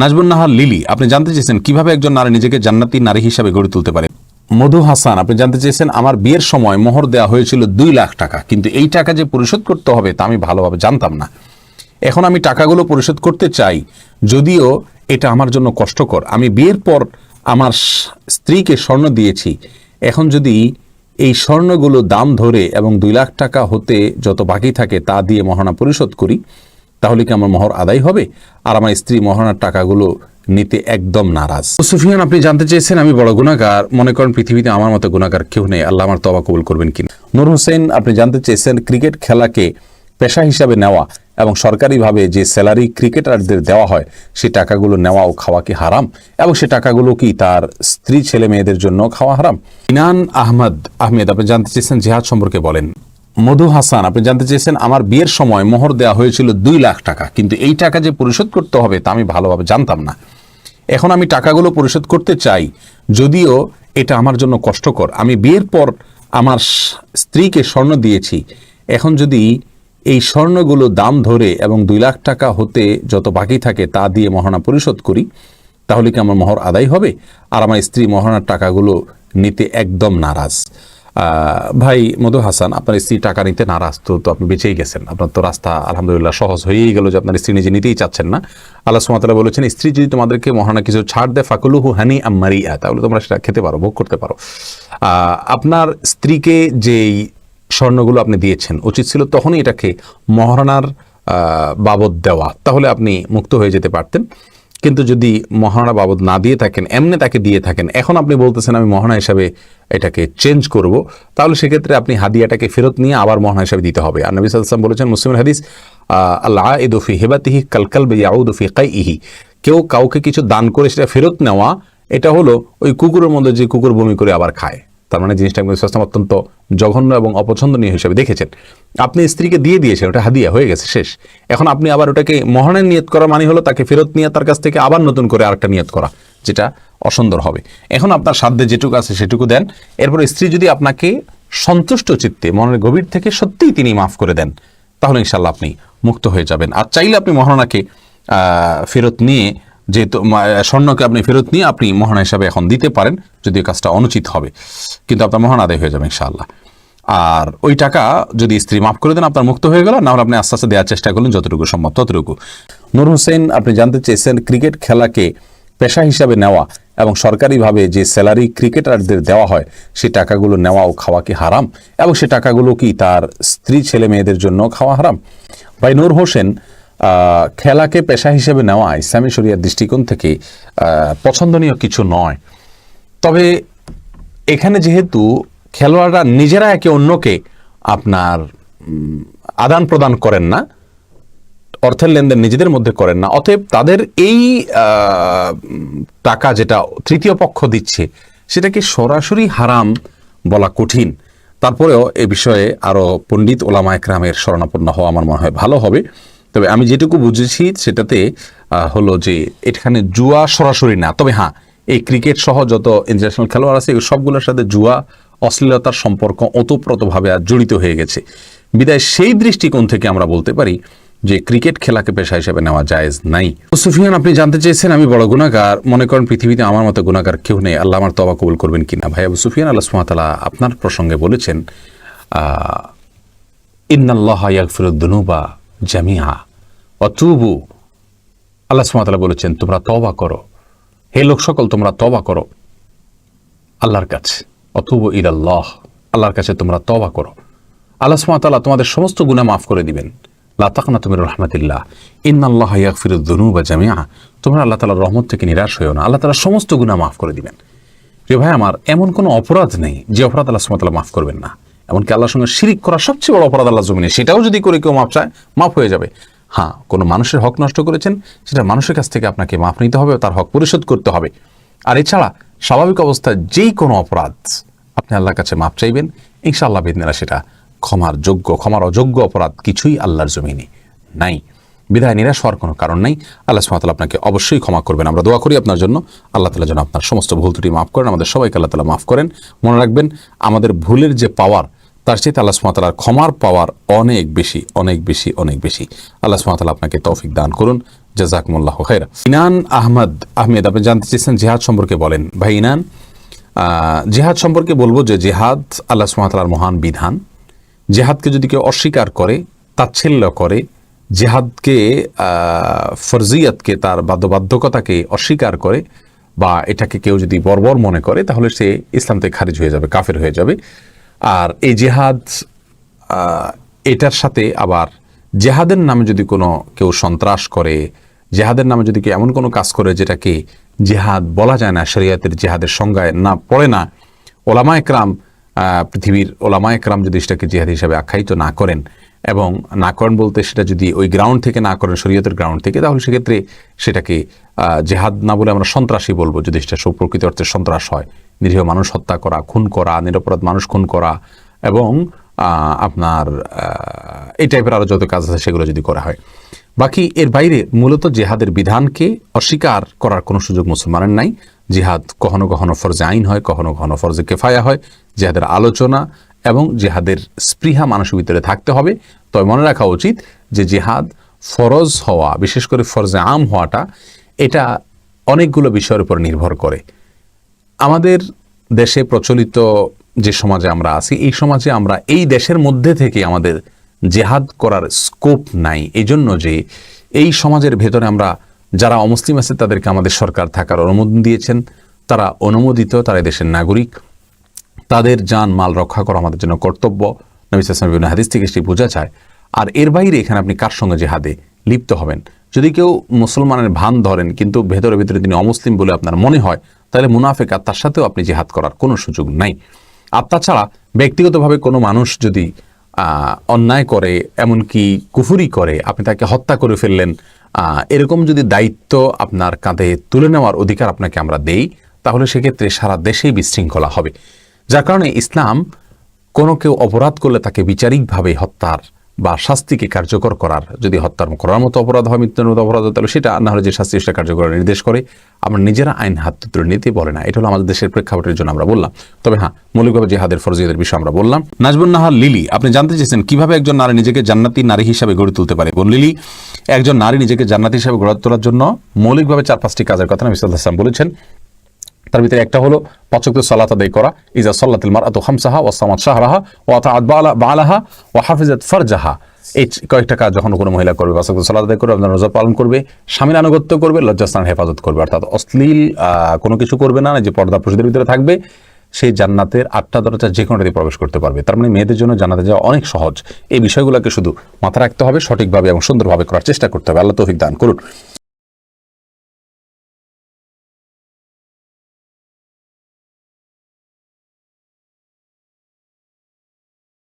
নাজবুন Nahar lily, আপনি জানতে চেয়েছেন কীভাবে একজন নারী নিজেকে জান্নাতি নারী হিসাবে গড়ে তুলতে পারে। মধু হাসান, আপনি জানতে চেয়েছেন আমার বিয়ের সময় মোহর দেওয়া হয়েছিল দুই লাখ টাকা, কিন্তু এই টাকা যে পরিশোধ করতে হবে তা আমি ভালোভাবে জানতাম না। এখন আমি টাকাগুলো পরিশোধ করতে চাই, যদিও এটা আমার জন্য কষ্টকর। আমি বিয়ের পর আমার স্ত্রীকে স্বর্ণ দিয়েছি। এখন যদি এই স্বর্ণগুলো দাম ধরে এবং দুই লাখ টাকা হতে যত বাকি থাকে তা দিয়ে মহানা পরিশোধ করি তাহলে কি আমার মহর আদায় হবে? আর আমার স্ত্রী মহারণার টাকাগুলো নিতে একদম নারাজ। সুফিয়ান, আপনি জানতে চেয়েছেন আমি বড় গুণাগার মনে করেন পৃথিবীতে আমার মতো গুণাগার কেউ নেই। আল্লাহ আমার তবা কবুল করবেন কিনা। নূর হোসেন, আপনি জানতে চেয়েছেন ক্রিকেট খেলাকে পেশা হিসাবে নেওয়া এবং সরকারিভাবে যে স্যালারি ক্রিকেটারদের দেওয়া হয় সেই টাকাগুলো নেওয়া ও খাওয়া কি হারাম? এবং সে টাকাগুলো কি তার স্ত্রী ছেলে মেয়েদের জন্য খাওয়া হারাম? ইনান আহমদ আহমেদ, আপনি জানতে চেয়েছেন জেহাদ সম্পর্কে বলেন। মধু হাসান, আপনি জানতে চেয়েছেন, আমার বিয়ের সময় মোহর দেওয়া হয়েছিল দুই লাখ টাকা। কিন্তু এই টাকা যে পরিশোধ করতে হবে তা আমি ভালোভাবে জানতাম না। এখন আমি টাকাগুলো পরিশোধ করতে চাই, যদিও এটা আমার জন্য কষ্টকর। আমি বিয়ের পর আমার স্ত্রীকে স্বর্ণ দিয়েছি। এখন যদি এই স্বর্ণগুলো দাম ধরে এবং দুই লাখ টাকা হতে যত বাকি থাকে তা দিয়ে মহারণা পরিশোধ করি, তাহলে কি আমার মোহর আদায় হবে? আর আমার স্ত্রী মহারণার টাকাগুলো নিতে একদম নারাজ। ভাই মধু হাসান, আপনার স্ত্রী টাকা নিতে নারাজ, তো তো আপনি বেঁচেই গেছেন। আপনার তো রাস্তা আলহামদুলিল্লাহ সহজ হয়েই গেল যে আপনার স্ত্রী নিজে নিতেই চাচ্ছেন না। আল্লাহ সুমাতালা বলেছেন, স্ত্রী যদি তোমাদেরকে মহানা কিছু ছাড় দেয়, ফাকুলুহু হানি আম্মারিয়া তাহলে তোমরা সেটা খেতে পারো, ভোগ করতে পারো। আপনার স্ত্রীকে যেই স্বর্ণগুলো আপনি দিয়েছেন, উচিত ছিল তখনই এটাকে মহারণার বাবদ দেওয়া, তাহলে আপনি মুক্ত হয়ে যেতে পারতেন। কিন্তু যদি মহারণা বাবদ না দিয়ে থাকেন, এমনি তাকে দিয়ে থাকেন, এখন আপনি বলতেছেন আমি মহানা হিসাবে এটাকে চেঞ্জ করব, তাহলে সেক্ষেত্রে আপনি হাদিয়াটাকে ফেরত নিয়ে আবার মহানা হিসাবে দিতে হবে। আর নবী সাল্লাম বলেছেন মুসলিম হাদিস আল্লাহ ইদফি হেবাতিহি কালকাল ইয়াউদফি কাই ইহি কেউ কাউকে কিছু দান করে সেটা ফেরত নেওয়া, এটা হলো ওই কুকুরের মধ্যে যে কুকুর বমি করে আবার খায়। তার মানে জিনিসটা আমি ইসলাম অত্যন্ত জঘন্য এবং অপছন্দনীয় হিসেবে দেখেছেন। আপনি স্ত্রীকে দিয়ে দিয়েছেন ওটা হাদিয়া হয়ে গেছে শেষ। এখন আপনি আবার ওটাকে মহানের নিয়ত করা মানে হলো তাকে ফেরত নিয়ে তার কাছ থেকে আবার নতুন করে আরেকটা নিয়ত করা যেটা অসুন্দর হবে। এখন আপনার সাধ্যে যেটুকু আছে সেটুকু দেন। এরপর স্ত্রী যদি আপনাকে সন্তুষ্ট চিত্তে মনের গভীর থেকে সত্যিই তিনি মাফ করে দেন তাহলে ইনশাল্লাহ আপনি মুক্ত হয়ে যাবেন। আর চাইলে আপনি আহ, ফেরত নিয়ে যেহেতু স্বর্ণকে আপনি ফেরত নিয়ে আপনি মহানা হিসাবে এখন দিতে পারেন যদি কাজটা অনুচিত হবে। কিন্তু আপনার মহান আদায় হয়ে যাবে, ইনশাআল্লাহ। আর ওই টাকা যদি স্ত্রী মাফ করে দেন, আপনার মুক্ত হয়ে গেল, না হলে আপনি আস্তে আস্তে দেওয়ার চেষ্টা করলেন, যতটুকু সম্ভব ততটুকু। নূর হোসেন, আপনি জানতে চেয়েছেন, ক্রিকেট খেলাকে পেশা হিসাবে নেওয়া এবং সরকারিভাবে যে স্যালারি ক্রিকেটারদের দেওয়া হয় সেই টাকাগুলো নেওয়া ও খাওয়া কি হারাম? এবং সে টাকাগুলো কি তার স্ত্রী ছেলে মেয়েদের জন্য খাওয়া হারাম? ভাই নূর হোসেন খেলাকে পেশা হিসেবে নেওয়া ইসলামী শরিয়ার দৃষ্টিকোণ থেকে পছন্দনীয় কিছু নয়। তবে এখানে যেহেতু খেলোয়াড়রা নিজেরা একে অন্যকে আপনার আদান প্রদান করেন না, অর্থের লেনদেন নিজেদের মধ্যে করেন না, অতএব তাদের এই টাকা যেটা তৃতীয় পক্ষ দিচ্ছে, সেটাকে সরাসরি হারাম বলা কঠিন। তারপরেও এ বিষয়ে আরও পণ্ডিত ওলামা একরামের শরণাপন্ন হওয়া আমার মনে হয় ভালো হবে। তবে আমি যেটুকু বুঝেছি সেটাতে হলো যে এখানে জুয়া সরাসরি না। তবে হ্যাঁ এই ক্রিকেট সহ যত ইন্টারন্যাশনাল খেলোয়াড় আছে সবগুলোর সাথে জুয়া, অশ্লীলতার সম্পর্ক ওতপ্রোতভাবে আর জড়িত হয়ে গেছে। বিদায়, সেই দৃষ্টিকোণ থেকে আমরা বলতে পারি যে ক্রিকেট খেলাকে পেশা হিসেবে নেওয়া জায়েজ নাই। তো সুফিয়ান, আপনি জানতে চেয়েছেন, আমি বড় গুণাকার মনে করেন পৃথিবীতে আমার মতো গুণাকার কেউ নেই। আল্লাহ আমার তবা কবুল করবেন কিনা? ভাই আবু সুফিয়ান, আল্লাহ সুমাতালা আপনার প্রসঙ্গে বলেছেন ইন্নাল্লাহ ইয়াগফিরুদ্দুনুবা জামিআ। অতুবু, আল্লাহ সুমাতালা বলেছেন, তোমরা তবা করো। হে লোক সকল, তোমরা তবা করো আল্লাহর কাছে। অথব ইরাল্লাহ আল্লাহর কাছে তোমরা তবা করো। আল্লাহ সুমাতাল্লাহ তোমাদের সমস্ত গুণা মাফ করে দিবেন। লাতাকনা তুমি রহমতুল্লাহ। ইন্নাল্লাহ ইয়াকফিরুদ্দনু বা জামিয়া তোমরা আল্লাহ তালার রহমত থেকে নিরাশ হয়েও না। আল্লাহ তালা সমস্ত গুণা মাফ করে দিবেন। যে ভাই, আমার এমন কোনো অপরাধ নেই যে অপরাধ আল্লাহ সুমাতাল্লাহ মাফ করবেন না। এমনকি আল্লাহর সঙ্গে শিরিক করা সবচেয়ে বড় অপরাধ আল্লাহ জমিনে, সেটাও যদি করে কেউ মাফ চায়, মাফ হয়ে যাবে। হ্যাঁ কোনো মানুষের হক নষ্ট করেছেন, সেটা মানুষের কাছ থেকে আপনাকে মাফ নিতে হবে তার হক পরিশোধ করতে হবে। আর এছাড়া স্বাভাবিক অবস্থায় যেই কোনো অপরাধ আপনি আল্লাহর কাছে মাপ চাইবেন, ইনশাআল্লাহ বিদিনারা সেটা ক্ষমার যোগ্য, ক্ষমার অযোগ্য অপরাধ কিছুই আল্লাহর জমিনে নাই। বিদায়, নিরাশ হওয়ার কোনো কারণ নাই। আল্লাহ সুমাতাল আপনাকে অবশ্যই ক্ষমা করবেন। আমরা দোয়া করি আপনার জন্য। আল্লাহ তালা যেন আপনার সমস্ত ভুল ত্রুটি মাফ করেন, আমাদের সবাইকে আল্লাহ তালা মাফ করেন। মনে রাখবেন, আমাদের ভুলের যে পাওয়ার তার চেয়ে আল্লাহ সুমাতালার ক্ষমার পাওয়ার অনেক বেশি অনেক বেশি অনেক বেশি। আল্লাহ সুমাতাল আপনাকে তৌফিক দান করুন। জাজাকমুল্লাহ খের ইনান আহমদ, আহমেদ, আপনি জানতে চেয়েছেন জেহাদ সম্পর্কে বলেন। ভাই ইনান জেহাদ সম্পর্কে বলব যে জেহাদ আল্লাহ সুমাতার মহান বিধান। জেহাদকে যদি কেউ অস্বীকার করে, তাচ্ছিল্য করে, জেহাদকে ফরজিয়াতকে, তার বাধ্যবাধ্যকতাকে অস্বীকার করে বা এটাকে কেউ যদি বর্বর মনে করে, তাহলে সে ইসলাম থেকে খারিজ হয়ে যাবে, কাফের হয়ে যাবে। আর এই জেহাদ এটার সাথে আবার জেহাদের নামে যদি কোনো কেউ সন্ত্রাস করে, জেহাদের নামে যদি কেউ এমন কোনো কাজ করে যেটাকে জেহাদ বলা যায় না, শরিয়াতের জেহাদের সংজ্ঞায় না পড়ে না, ওলামা একরাম পৃথিবীর ওলামা একরাম যদি সেটাকে জেহাদ হিসাবে আখ্যায়িত না করেন এবং না করেন বলতে সেটা যদি ওই গ্রাউন্ড থেকে না করেন, শরীয়তের গ্রাউন্ড থেকে, তাহলে সেক্ষেত্রে সেটাকে জেহাদ না বলে আমরা সন্ত্রাসী বলব যদি সেটা সুপ্রকৃত অর্থে সন্ত্রাস হয়। নিরীহ মানুষ হত্যা করা, খুন করা, নিরপরাধ মানুষ খুন করা এবং আপনার এই টাইপের আরও যত কাজ আছে সেগুলো যদি করা হয়। বাকি এর বাইরে মূলত জেহাদের বিধানকে অস্বীকার করার কোনো সুযোগ মুসলমানের নাই। জিহাদ কখনো কখনো ফরজে আইন হয়, কখনো কখনো ফরজে কেফায়া হয়। জেহাদের আলোচনা এবং জেহাদের স্পৃহা মানুষের ভিতরে থাকতে হবে। তবে মনে রাখা উচিত যে জেহাদ ফরজ হওয়া, বিশেষ করে ফরজে আম হওয়াটা, এটা অনেকগুলো বিষয়ের উপর নির্ভর করে। আমাদের দেশে প্রচলিত যে সমাজে আমরা আছি, এই সমাজে আমরা এই দেশের মধ্যে থেকে আমাদের জেহাদ করার স্কোপ নাই। এই জন্য যে এই সমাজের ভেতরে আমরা যারা অমুসলিম আছে, তাদেরকে আমাদের সরকার থাকার অনুমোদন দিয়েছেন। তারা অনুমোদিত, তারা দেশের নাগরিক। তাদের যান, মাল রক্ষা করা আমাদের জন্য কর্তব্য। নবী সাল্লাল্লাহু বিভিন্ন হাদিস থেকে সেটি বোঝা যায়। আর এর বাইরে এখানে আপনি কার সঙ্গে জেহাদে? লিপ্ত হবেন। যদি কেউ মুসলমানের ভান ধরেন, কিন্তু ভেতরে ভেতরে তিনি অমুসলিম বলে আপনার মনে হয়, তাহলে মুনাফেক আত্মার সাথেও আপনি জেহাদ করার কোনো সুযোগ নাই। আর তাছাড়া ব্যক্তিগতভাবে কোনো মানুষ যদি অন্যায় করে, এমনকি কুফুরি করে, আপনি তাকে হত্যা করে ফেললেন এরকম যদি দায়িত্ব আপনার কাঁধে তুলে নেওয়ার অধিকার আপনাকে আমরা দেই, তাহলে সেক্ষেত্রে সারা দেশেই বিশৃঙ্খলা হবে। যার কারণে ইসলাম কোনো কেউ অপরাধ করলে তাকে বিচারিকভাবে হত্যার বা শাস্তিকে কার্যকর করার, যদি হত্যার করার মতো অপরাধ হয়, মৃত্যুর মতো অপরাধ তাহলে সেটা না হলে যে শাস্তি সেটা কার্যকর নির্দেশ করে। আমরা নিজেরা আইন হাত তুলে নিতে বলে না। এটা হলো আমাদের দেশের প্রেক্ষাপটের জন্য আমরা বললাম। তবে হ্যাঁ মৌলিকভাবে জেহাদের, ফরজিয়াদের বিষয়ে আমরা বললাম। নাজবুল নাহার লিলি, আপনি জানতে চেয়েছেন কীভাবে একজন নারী নিজেকে জান্নাতি নারী হিসাবে গড়ে তুলতে পারে? বোন লিলি, একজন নারী নিজেকে জান্নাতি হিসাবে গড়ে তোলার জন্য মৌলিকভাবে চার পাঁচটি কাজের কথা নবী সাল্লাল্লাহু বলেছেন। তার ভিতরে একটা হলো পাচক্ত সালাত আদায় করা, ইজা সাল্লাতিল মারআতু খামসাহা ওয়া সামাত শাহরাহা ওয়া তাআত বালা, বালাহা ওয়া হাফিজাত ফারজাহা। এই কয়েকটা কাজ যখন কোনো মহিলা করবে, পাচক্ত সালাত আদায় করবে, আপনার রোজা পালন করবে, স্বামীর আনুগত্য করবে, লজ্জাস্থান হেফাজত করবে। অর্থাৎ অশ্লীল কোনো কিছু করবে না, যে পর্দা পুরুষদের ভিতরে থাকবে সেই জান্নাতের আটটা দরজা যে কোনোটাতে প্রবেশ করতে পারবে। তার মানে মেয়েদের জন্য জান্নাতে যাওয়া অনেক সহজ। এই বিষয়গুলোকে শুধু মাথা রাখতে হবে সঠিকভাবে এবং সুন্দরভাবে করার চেষ্টা করতে হবে। আল্লাহ তৌফিক দান করুন।